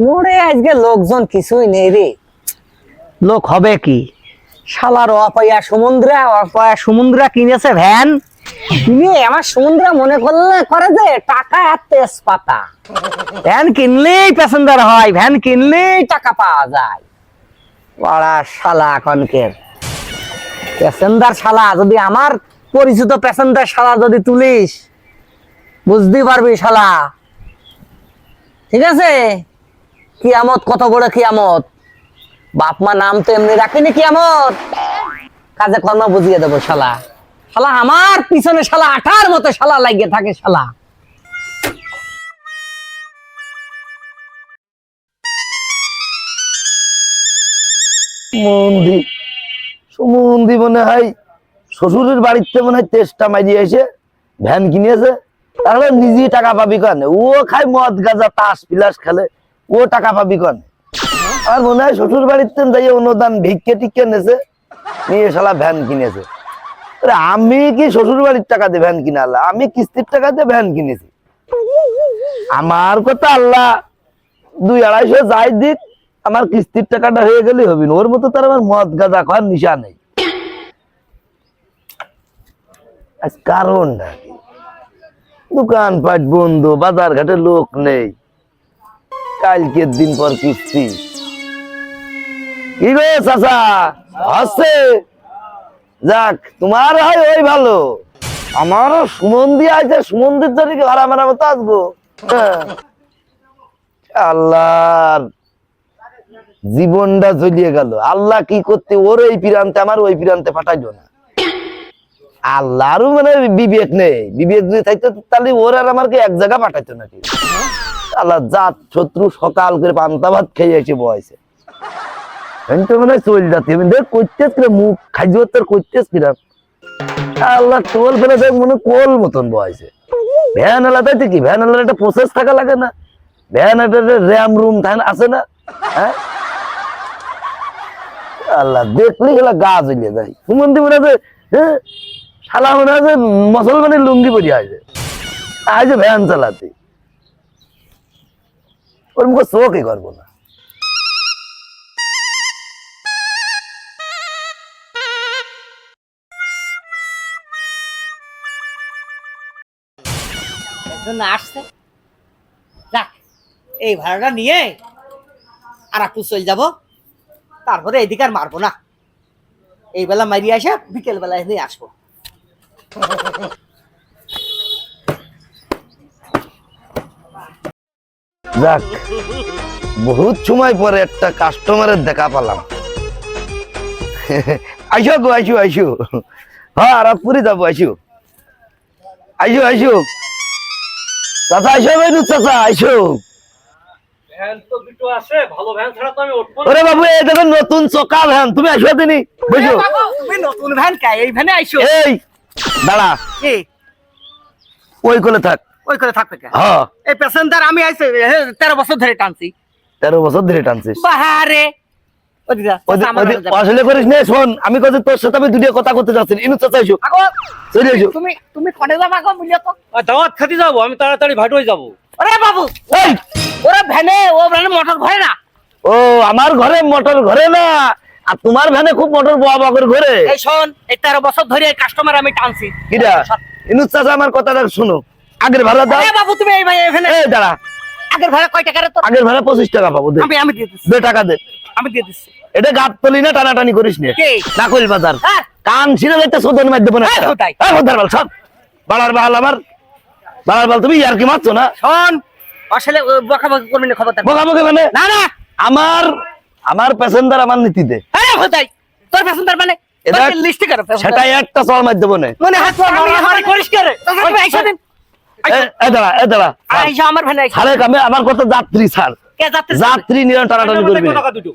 মোড়ে আজকে লোকজন কিছুই নেই রে। লোক হবে কি? শালার অপয়া সমুদ্রা অপয়া সমুদ্রা কিনেছে ভ্যান। কিনে আমার সমুদ্রা মনে করলে করে যে টাকা আর তেজপাতা। ভ্যান কিনলেই প্যাসেঞ্জার হয় ভ্যান কিনলেই টাকা পাওয়া যায়। বড়া শালা কনকের। প্যাসেঞ্জার শালা যদি আমার পরিচিত প্যাসেঞ্জার শালা যদি তুলিস বুঝতে পারবি শালা। ঠিক আছে? কিয়ামত, কত বড় কিয়ামত? বাপ মা নাম তো এমনি রাখেনি কিয়ামত। কাজে কর্ম বুঝিয়ে দেবো শালা। শালা আমার পিছনে শালা আঠার মতো শালা লাগিয়ে থাকে শালা। মন্দি সুমন্দি মনে হয় শ্বশুরের বাড়িতে মনে হয় তেষ্টা মারিয়ে এসে ভ্যান কিনেছে। তাহলে নিজেই টাকা পাবি কনে? ও খায় মদ, গাজা, তাস বিলাস খেলে। ও টাকা পাবি কন? আর মনে হয় শ্বশুর বাড়িতে যাই অনুদান ভিক্ষে টিক্ষে নেছে, নিয়ে শালা ভ্যান কিনেছে। আমি কি শ্বশুর বাড়ির টাকা দিয়ে ভ্যান কিনে আল্লাহ আমি কিস্তির টাকা দিয়ে ভ্যান কিনেছি। আমার কথা আল্লাহ, দুই আড়াইশো যাই দিক, আমার কিস্তির টাকাটা হয়ে গেলে হবে না। ওর মতো তার আমার মদ গাঁজা খাওয়ার নিশা নেই। কারণটা কি? দোকান পাট বন্ধ বাজার ঘাটে লোক নেই। কালকের দিন পর কিস্তি। কি গো চাচা? হচ্ছে যাক, তোমার হয় ওই ভালো। আমারও সুমন্দি আছে, সুমন্দির জন্য কি ভাড়া মারা মতো আসব। আল্লাহর জীবনটা জ্বলিয়ে গেল। আল্লাহ কি করতে, ওর ওই প্রান্তে, আমার ওই প্রান্তে পাঠাইলো না। আল্লাহরও মানে বিবেক নেই। বিবেক যদি থাকতো, তাহলে ওর আর আমাকে এক জায়গা পাঠাইতো নাকি? আল্লাহ জাত, শত্রু, সকাল করে পান্তা ভাত খেয়ে এসে আমি তো মানে চল যাতে দেখ মুখ খাইজ তোর আল্লাহ ফেলে দেখ, মনে মতন বয়সে। ভ্যান আলাদাতে কি? ভ্যান আলাদা একটা প্রসেস থাকা লাগে না? ভ্যান একটা র্যাম রুম আছে না? হ্যাঁ? আল্লাহ, দেখলি গেলা গা জ্বলিয়ে যায়। সুমন্তি মনে আছে হ্যাঁ? শালা মনে আছে, মুসলমানের লুঙ্গি পরি আছে আজ ভ্যান চালাতে। ওর মুখে চোখই করব না। যাক, এই ভাড়াটা নিয়ে আর একটু চলে যাব। তারপরে এদিকে আর মারবো না। এই বেলা মারি আসে, বিকেল বেলা এনে আসব। যাক বহুত সময় পরে একটা কাস্টমারের দেখা পালাম। আইসো গো আইসো আইসো। হ্যাঁ রাতপুরি যাব আইসো। আইসো আইসো। চাচা আইসো বেনু চাচা আইসো। ভ্যান তো দুটো আছে ভালো ভ্যান ছাড়া তো আমি উঠবো না। ওরে বাবু এই দেখেন নতুন চকা ভ্যান তুমি আইসো দিনি বুঝো তুমি নতুন ভ্যান কে? এই ভ্যানে আইসো। এই দাঁড়া। কি? ওই কোলে থাক। ওই করে থাকবে কে? হ্যাঁ। এই প্যাসেঞ্জার আমি আইছে তেরো বছর ধরে টানছি। তেরো বছর ধরে টানছিস? বাহারে। আসলে করিস নে শোন আমি কত তোর সাথে আমি দুটো কথা করতে যাচ্ছি ইনু চাচা আইসো। আগো, চলে এসো তুমি তুমি কনে যাবা গো তো। দাওয়াত খেতে যাব আমি তাড়াতাড়ি ভাটুয়ায় যাব। ওরে বাবু এই ওরা ভ্যানে ও ভ্যানে মোটর ঘরে না। ও আমার ঘরে মোটর ঘরে না আর তোমার ভ্যানে খুব মোটর বোয়া বোয়া করে ঘরে। এই শোন এই তেরো বছর ধরে কাস্টমার আমি টানছি। কিরা? ইনুস চাচা আমার কথাটা শুনো। আগের ভাড়া দাও। বাবু তুমি এই ভাই এখানে এই দাঁড়া। আগের ভাড়া কয় টাকা রে তো আগের ভাড়া পঁচিশ টাকা পাবো দে। আমি আমি দিয়ে দিচ্ছি। দে টাকা দে। আমি দিয়ে দিচ্ছি। এটা গাত তলি না টানাটানি করিস নে। কে? নাকুল বাজার। হ্যাঁ। কান ছিঁড়ে যাইতে সোদন মাধ্যমে না। হ্যাঁ, কোথায়? হ্যাঁ বাল সব বালার বাল আমার। বালার বাল তুমি আর কি মারছো না? শোন আসলে বকাবকি করবি না খবর বকাবকি মানে? না না। আমার আমার প্যাসেঞ্জার আমার নীতিতে আরে হোতাই তোর প্যাসেঞ্জার মানে? এটা- লিস্ট কর সেটাই একটা চল মাধ্যমে। মনে হয় করিস কে আমার কামে আমার কথা যাত্রী ছাড় যাত্রী নিয়ে টানাটানি করবি। মধ্যে না। টাকা দুটো।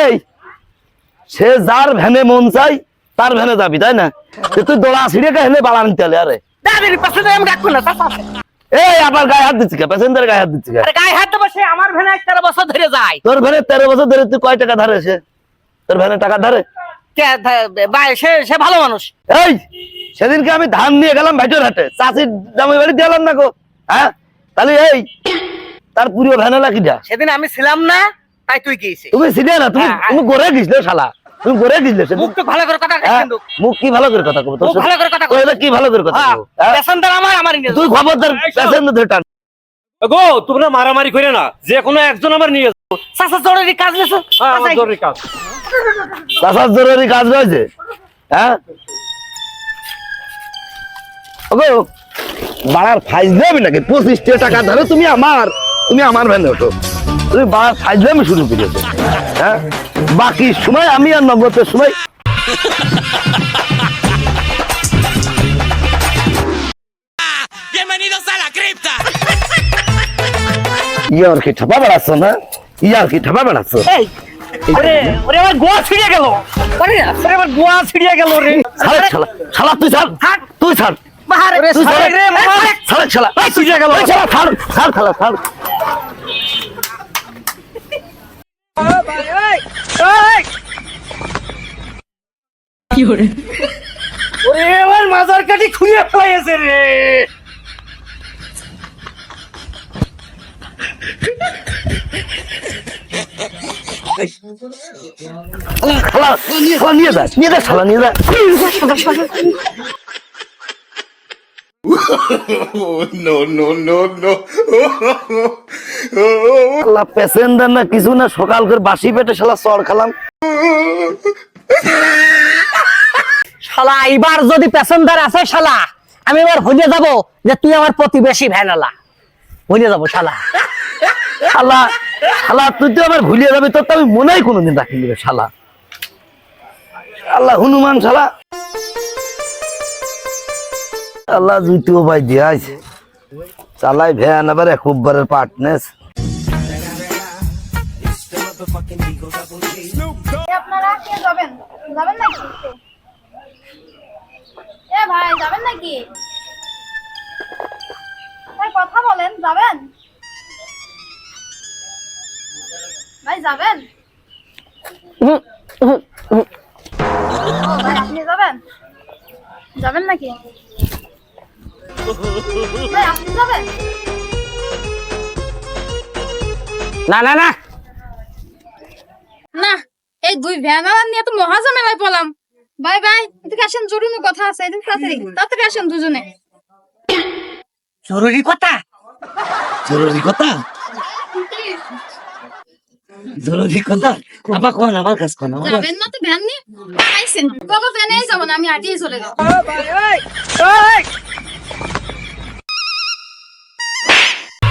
এই সে যার ভ্যানে মন চাই তার ভ্যানে যাবি তাই না? তুই দোড়া ছিঁড়ে কে হেলে বাড়া নিতে আরে। দাদির প্যাসেঞ্জার আমি রাখব না চাচা এই আবার গায়ে হাত দিচ্ছি প্যাসেঞ্জার গায়ে হাত দিচ্ছি গায়ে হাত দেবো সে আমার ভ্যানে তেরো বছর ধরে যায়। তোর ভ্যানে তেরো বছর ধরে তুই কয় টাকা ধারে সে? তোর ভ্যানে টাকা ধারে? কে ধ- সে সে ভালো মানুষ। এই সেদিনকে আমি ধান নিয়ে গেলাম ভাইটোর হাটে। চাষির জামাই বাড়ি দিলাম না গো। হ্যাঁ? তাহলে এই তার পুরো ভ্যানালা কিটা সেদিন আমি ছিলাম না তাই তুই গিয়েছিস। তুমি সিরিয়া না তুমি হ্যাঁ, তুমি গড়ে গেছিলে শালা। তুমি গড়ে গেছিলে সেদিন। মুখ তো ভালো করে কথা হ্যাঁ, কিন্তু। মুখ কি ভালো করে কথা কব? ভালো করে কথা কি ভালো করে কথা হ্যাঁ কব? প্যাসেঞ্জার আমার আমার তুই খবরদার এই শোন। পেশেন্ট ধরে টান। গো তোমরা মারামারি করে না। যে কোনো একজন আমার নিয়ে যাও চাচা জরুরি কাজ হ্যাঁ জরুরি কাজ। জরুরি কাজ রয়েছে। হ্যাঁ? বাড়ার ফাইজলামি নাকি? পঁচিশটা টাকা ধরো তুমি আমার তুমি আমার ভ্যানে ওঠো। তুমি বাড়ার ফাইজলামি শুরু করেছ হ্যাঁ? বাকি সময় আমি আর নগদের সময় ইয়ার কি ঠাপা বেড়াচ্ছ না ইয়ার কি ঠাপা বেড়াচ্ছ? ওরে ওরে আমার গোয়া ছিড়ে গেল। ওরে আমার গোয়া ছিড়ে গেল রে। শালা তুই ছাড়। তুই ছাড়। বাহার রে তুই সারে ছাড় রে শালা শালা এই ছিড়ে শালা ছাড় ছাড় শালা ছাড় ওরে আমার মাজার কাটি খুঁড়ে ফেলেছে রে। শালা নিয়ে যা নিয়ে যা। শালা নিয়ে যা। প্যাসেঞ্জার না কিছু না সকাল করে বাসি পেটে শালা চড় খালাম। শালা এবার যদি প্যাসেঞ্জার আছে শালা আমি এবার হইলে যাব যে তুই আমার প্রতিবেশী ভ্যানালা। হইলে যাব শালা। শালা শালা তুই তো আবার ভুলিয়ে যাবি তোর তো আমি মনেই কোনোদিন রাখিনি শালা। শালা হনুমান শালা। শালা জুতি ভাই দিয়ে চালাই ভ্যান আবার একবারের পার্টনেস এ ভাই, যাবেন নাকি ভাই, কথা বলেন, যাবেন? ভাই, যাবেন? আপনি যাবেন? যাবেন নাকি না না না না। এই দুই ভ্যান নিয়ে তো মহাজামেলায় পড়লাম। বাই বাই এদিকে আসেন জরুরি কথা আছে এদিকে তাড়াতাড়ি তাড়াতাড়ি আসেন দুজনে। জরুরি কথা? জরুরি কথা? জরুরি কথা? আবার কোন আমার কাছে কোন যাবেন না তো ভ্যান নিয়ে? আইসেন বাবা ভ্যানেই যাব না আমি হাঁটিয়ে চলে যাব।